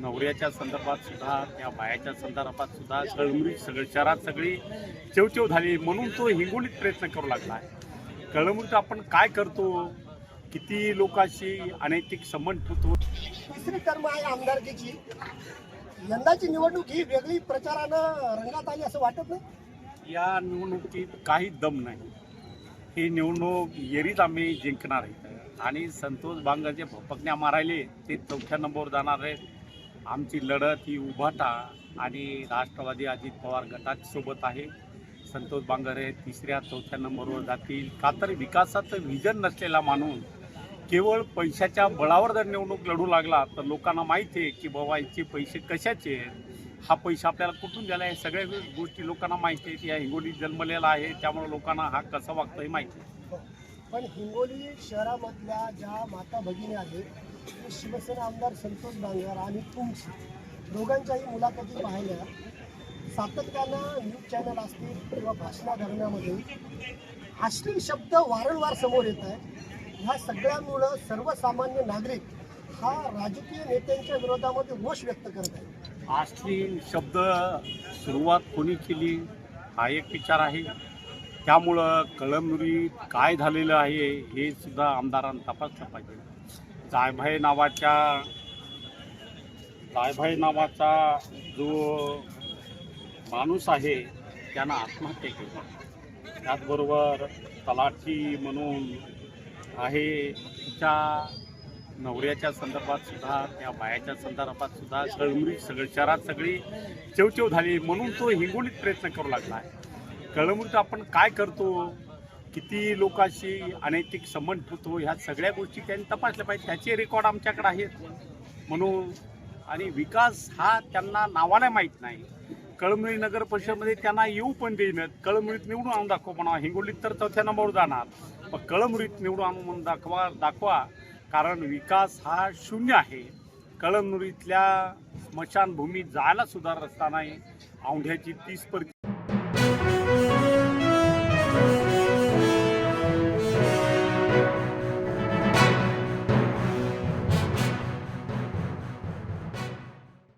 नवऱ्याच्या संदर्भात सुद्धा त्या बायाच्या संदर्भात सुद्धा कळमळी सगळं शहरात सगळी चेवचेव झाली. म्हणून तो हिंगोलीत प्रयत्न करू लागला आहे. कळमळीत आपण काय करतो? किती लोकांशी अनैतिक संबंध ठेवतो? तिसरी टर्म आहे आमदारकीची. यंदाची निवडणूक ही वेगळी प्रचारानं रंगात आली असं वाटत नाही? या निवडणुकीत काही दम नाही. ही निवडणूक येरीच आम्ही जिंकणार आहे. आणि संतोष बांगर जे भपकण्या मारायले ते चौथ्या नंबरवर जाणार आहेत. आमची लढत ही उभाटा आणि राष्ट्रवादी अजित पवार गटासोबत आहे. संतोष बांगर हे तिसऱ्या चौथ्या नंबरवर जातील. का तर विकासाचं व्हिजन नसलेला माणूस केवळ पैशाच्या बळावर जर निवडणूक लढू लागला तर लोकांना माहिती आहे की बाबा याचे पैसे कशाचे आहेत? हा पैसा आपल्याला कुठून झाला आहे? सगळ्या गोष्टी लोकांना माहिती आहेत या हिंगोलीत जन्मलेला आहे. त्यामुळे लोकांना हा कसा वागतो हे माहिती आहे. पण हिंगोली शहरामधल्या ज्या माता भगिनी आहेत शिवसेना आमदार संतोष बांगर आणि तुमची दोघांच्याही मुलाखती पाहिल्या. सातत्यानं न्यूज चॅनल असतील किंवा भाषणा धरण्यामध्ये अश्लील शब्द वारंवार समोर येत आहे ह्या सगळ्यामुळं सर्वसामान्य नागरिक हा राजकीय नेत्यांच्या विरोधामध्ये रोष व्यक्त करत आहे अश्लील शब्द सुरुवात कोणी केली हा एक विचार आहे. त्यामुळं कळमनुरीत काय झालेलं आहे हे सुद्धा आमदारांना तपासलं पाहिजे. जायभाई नावाच्या जायभाई नावाचा जो माणूस आहे त्यानं आत्महत्या केली. त्याचबरोबर तलाठी म्हणून आहे तिच्या नवऱ्याच्या संदर्भात सुद्धा त्या बायाच्या संदर्भात सुद्धा कळमळी सगळं शहरात सगळी चेवचेव झाली. म्हणून तो हिंगोलीत प्रयत्न करू लागला आहे. कळमळीत आपण काय करतो? किती लोकांशी अनैतिक संबंध ठेवतो? ह्या सगळ्या गोष्टी त्यांनी तपासल्या पाहिजे त्याचे रेकॉर्ड आमच्याकडे आहेत. म्हणून आणि विकास हा त्यांना नावाने माहीत नाही. कळमळी नगर परिषदमध्ये त्यांना येऊ पण देईन कळमळीत निवडून आणून दाखवा म्हणा. हिंगोलीत तर चौथ्या नंबरवर जाणार. मग कळमुरीत निवडून आणून म्हणून दाखवा दाखवा. कारण विकास हा शून्य आहे. कळमनुरीतल्या स्मशानभूमीत जायला सुद्धा रस्ता नाही. औंढ्याची तीस पर